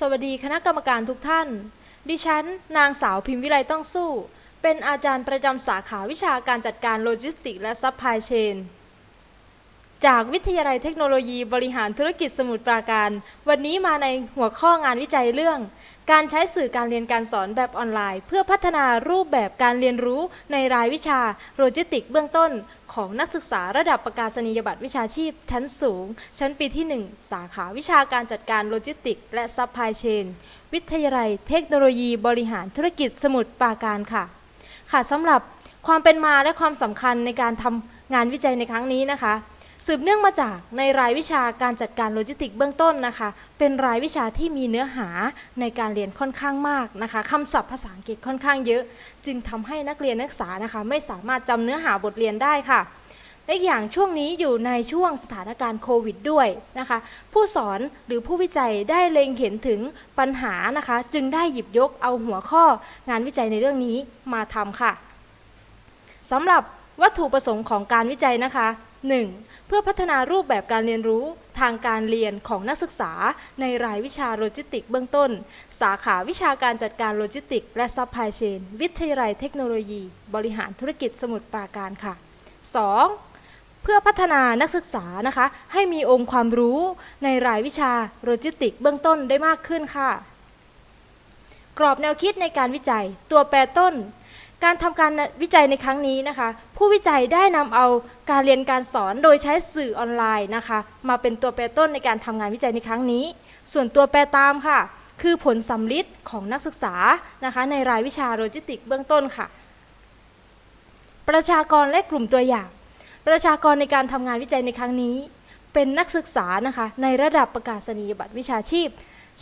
สวัสดีคณะกรรมการทุกท่าน ดิฉัน นางสาวพิมพ์วิไลต้องสู้ เป็นอาจารย์ประจำสาขาวิชาการจัดการโลจิสติกส์และซัพพลายเชน จากวิทยาลัยเทคโนโลยีบริหารธุรกิจสมุทรปราการ วันนี้มาในหัวข้องานวิจัยเรื่อง การใช้สื่อการเรียนการสอนแบบออนไลน์ เพื่อพัฒนารูปแบบการเรียนรู้ในรายวิชาโลจิสติกเบื้องต้น ของนักศึกษาระดับประกาศนียบัตรวิชาชีพ ชั้นสูง ชั้นปีที่ 1 สาขาวิชาการจัดการโลจิสติก และซัพพลายเชนวิทยาลัยเทคโนโลยีบริหารธุรกิจสมุทรปราการค่ะ ค่ะสำหรับความเป็นมาและความสำคัญในการทำงานวิจัยในครั้งนี้นะคะ สืบเนื่องมาจากในรายวิชาการจัดการโลจิสติกเบื้องต้นนะคะ เป็นรายวิชาที่มีเนื้อหาในการเรียนค่อนข้างมากนะคะคำศัพท์ภาษาอังกฤษค่อนข้างเยอะ จึงทำให้นักเรียนนักศึกษานะคะไม่สามารถจำเนื้อหาบทเรียนได้ค่ะและอีกอย่างช่วงนี้อยู่ในช่วงสถานการณ์โควิดด้วยนะคะ ผู้สอนหรือผู้วิจัยได้เล็งเห็นถึงปัญหานะคะ จึงได้หยิบยกเอาหัวข้องานวิจัยในเรื่องนี้มาทำค่ะสำหรับวัตถุประสงค์ของการวิจัยนะคะ 1. เพื่อพัฒนารูปแบบการเรียนรู้ทางการเรียนของนักศึกษาในรายวิชาโลจิสติกเบื้องต้น สาขาวิชาการจัดการโลจิสติกและซัพพลายเชน วิทยาลัยเทคโนโลยี บริหารธุรกิจสมุทรปราการค่ะ 2. เพื่อพัฒนานักศึกษานะคะ ให้มีองค์ความรู้ในรายวิชาโลจิสติกเบื้องต้นได้มากขึ้นค่ะ กรอบแนวคิดในการวิจัย ตัวแปรต้น การทำการวิจัยในครั้งนี้นะคะ ผู้วิจัยได้นำเอาการเรียนการสอนโดยใช้สื่อออนไลน์นะคะ มาเป็นตัวแปรต้นในการทำงานวิจัยในครั้งนี้ ส่วนตัวแปรตามค่ะ คือผลสำลิดของนักศึกษานะคะ ในรายวิชาโลจิสติกเบื้องต้นค่ะ ประชากรและกลุ่มตัวอย่าง ประชากรในการทำงานวิจัยในครั้งนี้ เป็นนักศึกษานะคะในระดับประกาศนียบัตรวิชาชีพ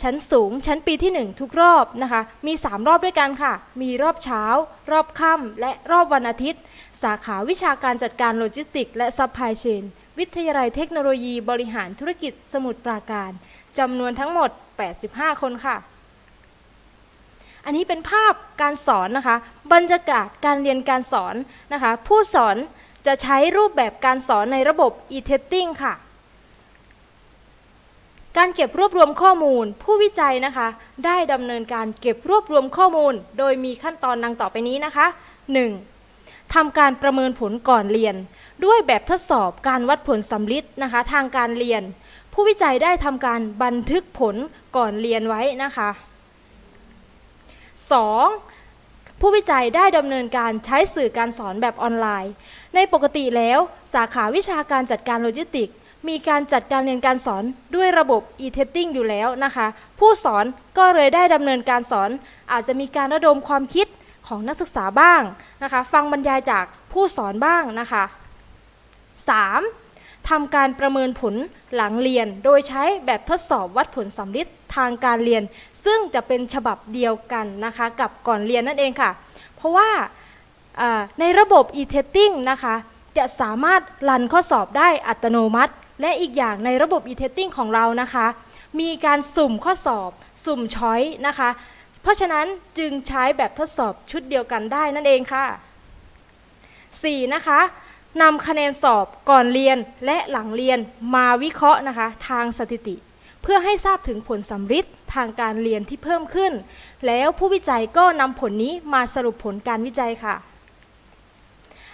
ชั้นสูงชั้นปีที่ 1 ทุกรอบนะคะ มี 3 รอบด้วยกันค่ะ มีรอบเช้า รอบค่ำและรอบวันอาทิตย์ สาขาวิชาการจัดการโลจิสติกส์และซัพพลายเชนวิทยาลัยเทคโนโลยีบริหารธุรกิจสมุทรปราการจำนวนทั้งหมด 85 คนค่ะ อันนี้เป็นภาพการสอนนะคะ บรรยากาศการเรียนการสอนนะคะ ผู้สอนจะใช้รูปแบบการสอนในระบบ e-testing ค่ะ การเก็บรวบรวมข้อมูล ผู้วิจัยนะคะ ได้ดำเนินการเก็บรวบรวมข้อมูล โดยมีขั้นตอนดังต่อไปนี้นะคะ 1. ทำการประเมินผลก่อนเรียน ด้วยแบบทดสอบการวัดผลสำลิดนะคะ ทางการเรียน ผู้วิจัยได้ทำการบันทึกผลก่อนเรียนไว้นะคะ 2. ผู้วิจัยได้ดำเนินการใช้สื่อการสอนแบบออนไลน์ ในปกติแล้วสาขาวิชาการจัดการโลจิสติกส์ มีการจัดการเรียนการสอนด้วยระบบ e-testing อยู่แล้วนะคะ ผู้สอนก็เลยได้ดำเนินการสอน อาจจะมีการระดมความคิดของนักศึกษาบ้างนะคะ ฟังบรรยายจากผู้สอนบ้างนะคะ 3. ทำการประเมินผลหลังเรียน โดยใช้แบบทดสอบวัดผลสำลิดทางการเรียน ซึ่งจะเป็นฉบับเดียวกันนะคะกับก่อนเรียนนั่นเองค่ะ เพราะว่าอ่าในระบบ e-testing นะคะ จะสามารถรันข้อสอบได้อัตโนมัติ และอีกอย่างในระบบ e-testing ของเรานะคะ มีการสุ่มข้อสอบ สุ่มช้อยนะคะ เพราะฉะนั้นจึงใช้แบบทดสอบชุดเดียวกันได้นั่นเองค่ะ 4. นะคะนำคะแนนสอบก่อนเรียนและหลังเรียนมาวิเคราะห์นะคะ ทางสถิติ เพื่อให้ทราบถึงผลสำฤทธิ์ทางการเรียนที่เพิ่มขึ้น แล้วผู้วิจัยก็นำผลนี้มาสรุปผลการวิจัยค่ะ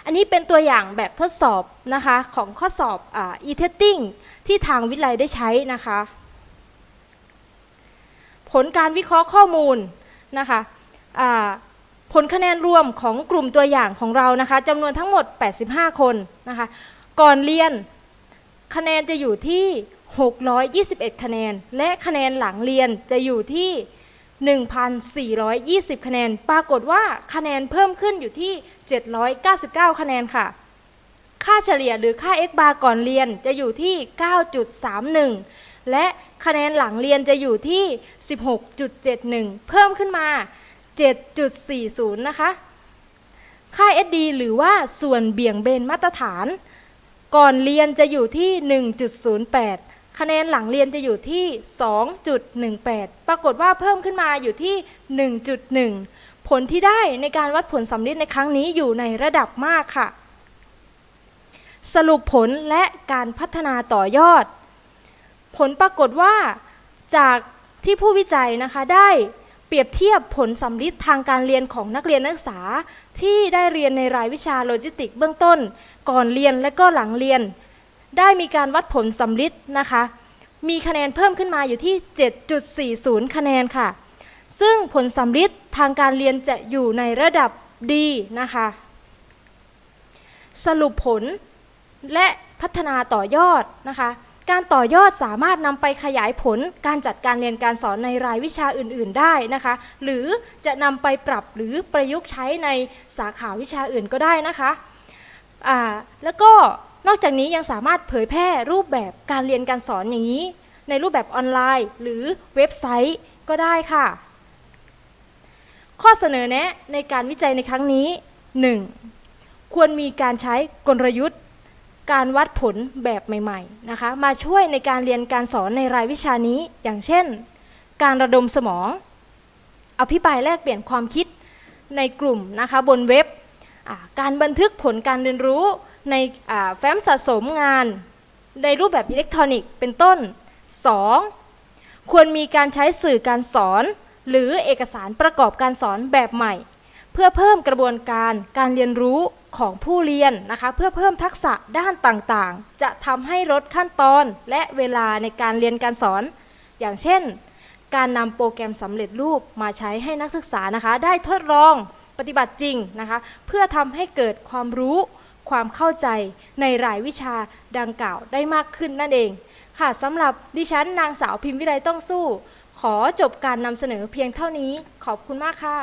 อันนี้เป็นตัวอย่างแบบทดสอบนะคะของข้อสอบอ่า e-testing ที่ทางวิทยาลัยได้ใช้นะคะ ผลการวิเคราะห์ข้อมูลนะคะผลคะแนนรวมของกลุ่มตัวอย่างของเรานะคะจำนวนทั้งหมด 85 คนนะคะก่อนเรียนคะแนนจะอยู่ที่ 621 คะแนน และคะแนนหลังเรียนจะอยู่ที่ 1,420 คะแนน ปรากฏว่าคะแนนเพิ่มขึ้นอยู่ที่ 799 คะแนนค่ะ ค่าเฉลี่ยหรือค่า x bar ก่อนเรียนจะอยู่ที่ 9.31 และคะแนนหลังเรียนจะอยู่ที่ 16.71 เพิ่มขึ้นมา 7.40 นะคะ ค่า SD หรือว่าส่วนเบี่ยงเบนมาตรฐาน ก่อนเรียนจะอยู่ที่ 1.08 คะแนนหลังเรียนจะอยู่ที่ 2.18 ปรากฏว่าเพิ่มขึ้นมาอยู่ที่ 1.1 ผลที่ได้ในการวัดผลสำลิดในครั้งนี้อยู่ในระดับมากค่ะ สรุปผลและการพัฒนาต่อยอด ผลปรากฏว่าจากที่ผู้วิจัยนะคะได้เปรียบเทียบผลสำลิดทางการเรียนของนักเรียนนักศึกษา ที่ได้เรียนในรายวิชาโลจิสติกเบื้องต้น ก่อนเรียนและก็หลังเรียน ได้มีการวัดผลสำลิดนะคะ มีคะแนนเพิ่มขึ้นมาอยู่ที่ 7.40 คะแนนค่ะ ซึ่งผลสำลิดทางการเรียนจะอยู่ในระดับดีนะคะ สรุปผลและพัฒนาต่อยอดนะคะ การต่อยอดสามารถนำไปขยายผลการจัดการเรียนการสอนในรายวิชาอื่น ๆ ได้นะคะ หรือจะนำไปปรับหรือประยุกต์ใช้ในสาขาวิชาอื่นก็ได้นะคะ แล้วก็ นอกจากนี้ยังสามารถเผยแพร่รูปแบบการเรียนการสอนอย่างนี้ ในรูปแบบออนไลน์ หรือเว็บไซต์ก็ได้ค่ะ ข้อเสนอแนะในการวิจัยในครั้งนี้ 1. ควรมีการใช้กลยุทธ์ การวัดผลแบบใหม่ๆนะคะมาช่วยในการเรียนการสอนในรายวิชานี้ อย่างเช่น การระดมสมอง อภิปรายแลกเปลี่ยนความคิดในกลุ่มนะคะบนเว็บ การบันทึกผลการเรียนรู้ ในแฟ้มสะสมงานในรูปแบบอิเล็กทรอนิกส์เป็นต้น 2. ควรมีการใช้สื่อการสอน หรือเอกสารประกอบการสอนแบบใหม่ เพื่อเพิ่มกระบวนการการเรียนรู้ของผู้เรียนนะคะ เพื่อเพิ่มทักษะด้านต่างๆ จะทำให้ลดขั้นตอนและเวลาในการเรียนการสอน อย่างเช่น การนำโปรแกรมสำเร็จรูปมาใช้ให้นักศึกษานะคะ ได้ทดลองปฏิบัติจริงนะคะ เพื่อทำให้เกิดความรู้ ความเข้าใจในรายวิชาดังกล่าวได้มากขึ้นนั่นเอง ค่ะสำหรับดิฉันนางสาวพิมพ์วิไลต้องสู้ ขอจบการนำเสนอเพียงเท่านี้ ขอบคุณมากค่ะ